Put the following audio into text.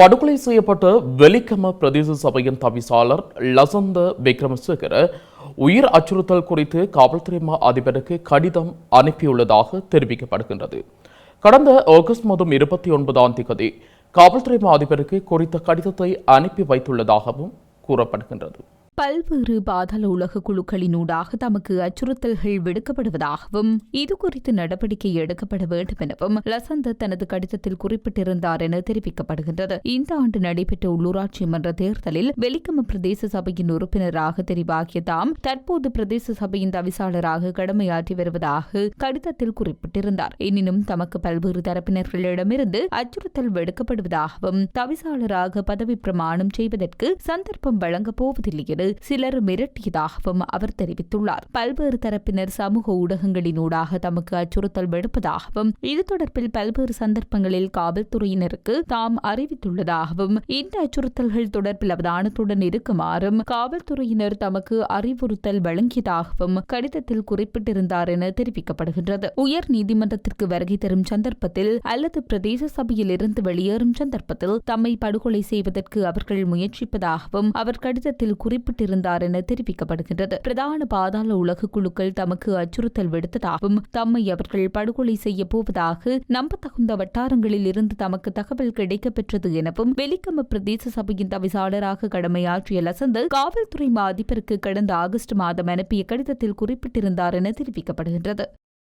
படுகொலை செய்யப்பட்ட வெலிக்கம பிரதேச சபையின் தவிசாளர் லசந்த விக்ரமசேகர உயிர் அச்சுறுத்தல் குறித்து காவல்துறை மா அதிபருக்கு கடிதம் அனுப்பியுள்ளதாக தெரிவிக்கப்படுகின்றது. கடந்த ஆகஸ்ட் மாதம் இருபத்தி ஒன்பதாம் தேதி காவல்துறை மா அதிபருக்கு குறித்த கடிதத்தை அனுப்பி வைத்துள்ளதாகவும் கூறப்படுகின்றது. பல்வேறு பாதாள உலக குழுக்களினூடாக தமக்கு அச்சுறுத்தல்கள் விடுக்கப்படுவதாகவும் இது குறித்து நடவடிக்கை எடுக்கப்பட வேண்டும் எனவும் லசந்த தனது கடிதத்தில் குறிப்பிட்டிருந்தார் என தெரிவிக்கப்படுகின்றது. இந்த ஆண்டு நடைபெற்ற உள்ளூராட்சி மன்ற தேர்தலில் வெலிக்கம பிரதேச சபையின் உறுப்பினராக தெரிவாகிய தாம் தற்போது பிரதேச சபையின் தவிசாளராக கடமையாற்றி வருவதாக கடிதத்தில் குறிப்பிட்டிருந்தார். எனினும் தமக்கு பல்வேறு தரப்பினர்களிடமிருந்து அச்சுறுத்தல் விடுக்கப்படுவதாகவும் தவிசாளராக பதவி பிரமாணம் செய்வதற்கு சந்தர்ப்பம் வழங்கப் போவதில்லை என சிலர் மிரட்டியதாகவும் அவர் தெரிவித்துள்ளார். பல்வேறு தரப்பினர் சமூக ஊடகங்களினூடாக தமக்கு அச்சுறுத்தல் விடுப்பதாகவும் இது தொடர்பில் பல்வேறு சந்தர்ப்பங்களில் காவல்துறையினருக்கு தாம் அறிவித்துள்ளதாகவும் இந்த அச்சுறுத்தல்கள் தொடர்பில் அவதானத்துடன் இருக்குமாறும் காவல்துறையினர் தமக்கு அறிவுறுத்தல் வழங்கியதாகவும் கடிதத்தில் குறிப்பிட்டிருந்தார் என தெரிவிக்கப்படுகின்றது. உயர் நீதிமன்றத்திற்கு வருகை தரும் சந்தர்ப்பத்தில் அல்லது பிரதேச சபையில் இருந்து வெளியேறும் சந்தர்ப்பத்தில் தம்மை படுகொலை செய்வதற்கு அவர்கள் முயற்சிப்பதாகவும் அவர் கடிதத்தில் குறிப்பிட்டு குறிப்பிட்டிருந்தார் என தெரிவிக்கப்படுகின்றது. பிரதான பாதாள உலக குழுக்கள் தமக்கு அச்சுறுத்தல் விடுத்ததாகவும் தம்மை அவர்கள் படுகொலை செய்ய போவதாக நம்பத்தகுந்த வட்டாரங்களில் இருந்து தமக்கு தகவல் கிடைக்கப்பெற்றது எனவும் வெலிக்கம பிரதேச சபையின் தவிசாளராக கடமையாற்றிய லசந்து காவல்துறை மா அதிபருக்கு கடந்த ஆகஸ்ட் மாதம் அனுப்பிய கடிதத்தில் குறிப்பிட்டிருந்தார் என தெரிவிக்கப்படுகின்றது.